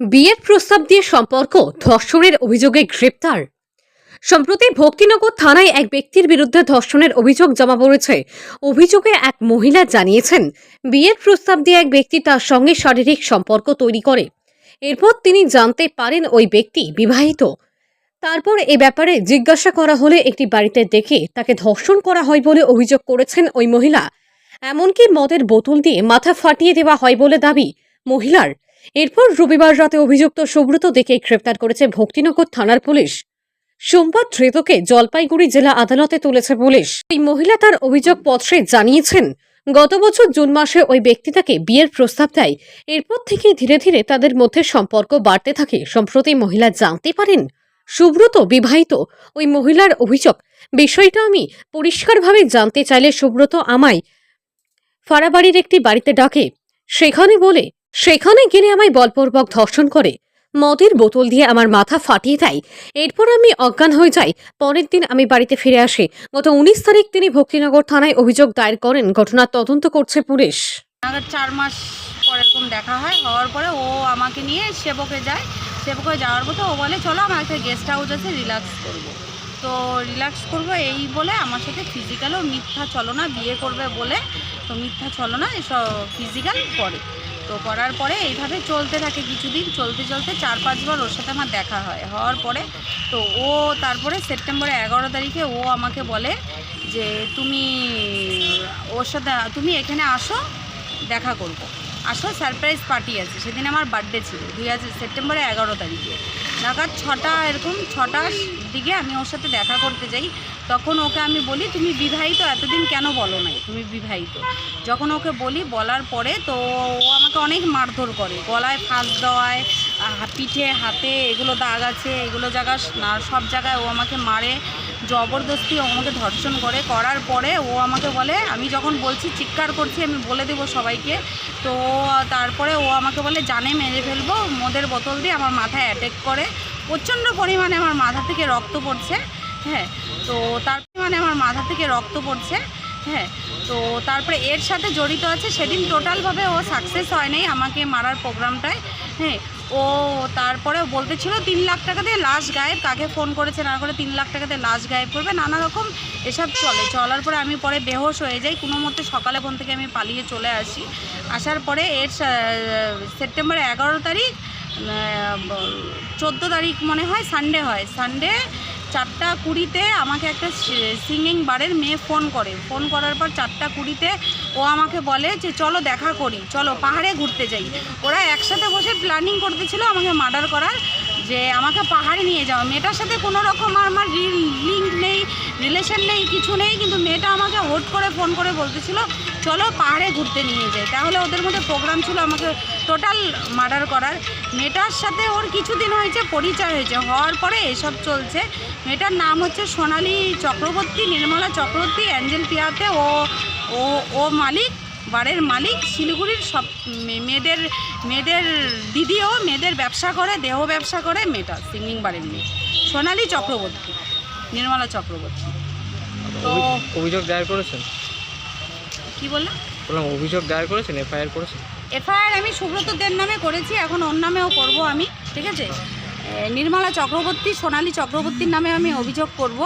বিয়ের প্রস্তাব দিয়ে সম্পর্ক ধর্ষণের অভিযোগে গ্রেপ্তার। সম্প্রতি ভক্তিনগর থানায় এক ব্যক্তির বিরুদ্ধে ধর্ষণের অভিযোগ জমা পড়েছে। অভিযোগে এক মহিলা জানিয়েছেন, বিয়ের প্রস্তাব দিয়ে এক ব্যক্তি তার সঙ্গে শারীরিক সম্পর্ক তৈরি করে। এরপর তিনি জানতে পারেন ওই ব্যক্তি বিবাহিত। তারপর এ ব্যাপারে জিজ্ঞাসা করা হলে একটি বাড়িতে দেখে তাকে ধর্ষণ করা হয় বলে অভিযোগ করেছেন ওই মহিলা। এমনকি মদের বোতল দিয়ে মাথা ফাটিয়ে দেওয়া হয় বলে দাবি মহিলার। এরপর রবিবার রাতে অভিযুক্ত সুব্রত দেখে গ্রেপ্তার করেছে ভক্তিনগর থানার পুলিশ। সোমবার ধৃতকে জলপাইগুড়ি জেলা আদালতে তুলেছে পুলিশ। এই মহিলা তার অভিযোগ পত্রে জানিয়েছেন, গত বছর জুন মাসে ওই ব্যক্তি তাকে বিয়ের প্রস্তাব দেয়। এরপর থেকে ধীরে ধীরে তাদের মধ্যে সম্পর্ক বাড়তে থাকে। সম্প্রতি মহিলা জানতে পারেন, সুব্রত বিবাহিত। ওই মহিলার অভিযোগ, বিষয়টা আমি পরিষ্কারভাবে জানতে চাইলে সুব্রত আমায় ফাড়াবাড়ির একটি বাড়িতে ডাকে। সেখানে বলে সেখানে গেলে আমায় বলপূর্বক ধর্ষণ করে, মদের বোতল দিয়ে আমার মাথা ফাটিয়ে দেয়। এরপর আমি অজ্ঞান হয়ে যাই। পরের দিন আমি বাড়িতে ফিরে আসি। গত উনিশ তারিখ তিনি ভক্তিনগর থানায় অভিযোগ দায়ের করেন, ঘটনার তদন্ত করছে পুলিশ। আমার চার মাস পর এরকম দেখা হয়। হওয়ার পরে ও আমাকে নিয়ে সেবকে যায়। সেবকে যাওয়ার পথে ও বলে, চলো, আমার একটা গেস্ট হাউস আছে রিল্যাক্স করব। তো রিল্যাক্স করব এই বলে আমার সাথে ফিজিক্যালও মিথ্যা চলো না বিয়ে করবে বলে তো মিথ্যা চলো না এসব ফিজিক্যাল করে। তো করার পরে এইভাবে চলতে থাকে কিছুদিন, চলতে চলতে চার পাঁচবার ওর সাথে আমার দেখা হয়। হওয়ার পরে তো ও তারপরে সেপ্টেম্বরের এগারো তারিখে ও আমাকে বলে যে তুমি ওর সাথে, তুমি এখানে আসো, দেখা করব। আসো সারপ্রাইজ পার্টি আছে। সেদিন আমার বার্থডে ছিল, দুই হাজার, সেপ্টেম্বরের এগারো তারিখে। নাগাদ ছটা এরকম, ছটার দিকে আমি ওর সাথে দেখা করতে যাই। তখন ওকে আমি বলি, তুমি বিবাহিত? এতদিন কেন বলো নাই? তুমি বিবাহিত? যখন ওকে বলি, বলার পরে তো ও আমাকে অনেক মারধর করে। গলায় ফাঁস দেওয়ায় পিঠে, হাতে এগুলো দাগ আছে, এগুলো জায়গা সব জায়গায় ও আমাকে মারে, জবরদস্তি ও আমাকে ধর্ষণ করে। করার পরে ও আমাকে বলে, আমি যখন বলছি, চিৎকার করছি, আমি বলে দেবো সবাইকে। তো তারপরে ও আমাকে বলে, জানে, মেরে ফেলব, মদের বোতল দিয়ে আমার মাথায় অ্যাটাক করে। প্রচণ্ড পরিমাণে আমার মাথা থেকে রক্ত পড়ছে হ্যাঁ। তো তার মানে আমার মাথা থেকে রক্ত পড়ছে হ্যাঁ। তো তারপরে এর সাথে জড়িত আছে, সেদিন টোটালভাবে ও সাকসেস হয়নি আমাকে মারার প্রোগ্রামটায় হ্যাঁ। ও তারপরে বলতেছিল তিন লাখ টাকা দিয়ে লাশ গায়েব, কাকে ফোন করেছে না করে তিন লাখ টাকা দিয়ে লাশ গায়েব করবে, নানা রকম এসব চলে। চলার পরে আমি পরে বেহোশ হয়ে যাই, কোনো মতে সকালে ফোন থেকে আমি পালিয়ে চলে আসি। আসার পরে এর সেপ্টেম্বর এগারো তারিখ চোদ্দ তারিখ মনে হয় সানডে হয়। সানডে চারটা কুড়িতে আমাকে একটা সিঙ্গিং বারের মেয়ে ফোন করে। ফোন করার পর চারটা কুড়িতে ও আমাকে বলে যে, চলো দেখা করি, চলো পাহাড়ে ঘুরতে যাই। ওরা একসাথে বসে প্ল্যানিং করতেছিল আমাকে মার্ডার করার। যে আমাকে পাহাড়ে নিয়ে যাওয়া মেয়েটার সাথে কোনো রকম আমার লিঙ্ক নেই রিলেশন নেই, কিছু নেই, কিন্তু মেয়েটা আমাকে হোট করে ফোন করে বলতেছিল, চলো পাহাড়ে ঘুরতে নিয়ে যাই। তাহলে ওদের মধ্যে প্রোগ্রাম ছিল আমাকে টোটাল মার্ডার করার। মেয়েটার সাথে ওর কিছুদিন হয়েছে, পরিচয় হয়েছে। হওয়ার পরে এসব চলছে। মেয়েটার নাম হচ্ছে সোনালী চক্রবর্তী, নির্মলা চক্রবর্তী, অ্যাঞ্জেল পিয়াতে ও ও ও মালিক। বারের মালিক শিলিগুড়ির সব মেয়েদের মেয়েদের দিদিও মেয়েদের ব্যবসা করে দেহ ব্যবসা করে মেয়েটা সিঙ্গিং বারের মেয়ে। সোনালী চক্রবর্তী নির্মলা চক্রবর্তী। তো অভিযোগ দায়ের করেছেন? কি বললাম বললাম অভিযোগ দায়ের করেছেন এফআইআর করেছেন? এফআইআর আমি সুব্রতদের নামে করেছি এখন ওর নামেও করব আমি ঠিক আছে? নির্মলা চক্রবর্তী সোনালী চক্রবর্তীর নামে আমি অভিযোগ করব।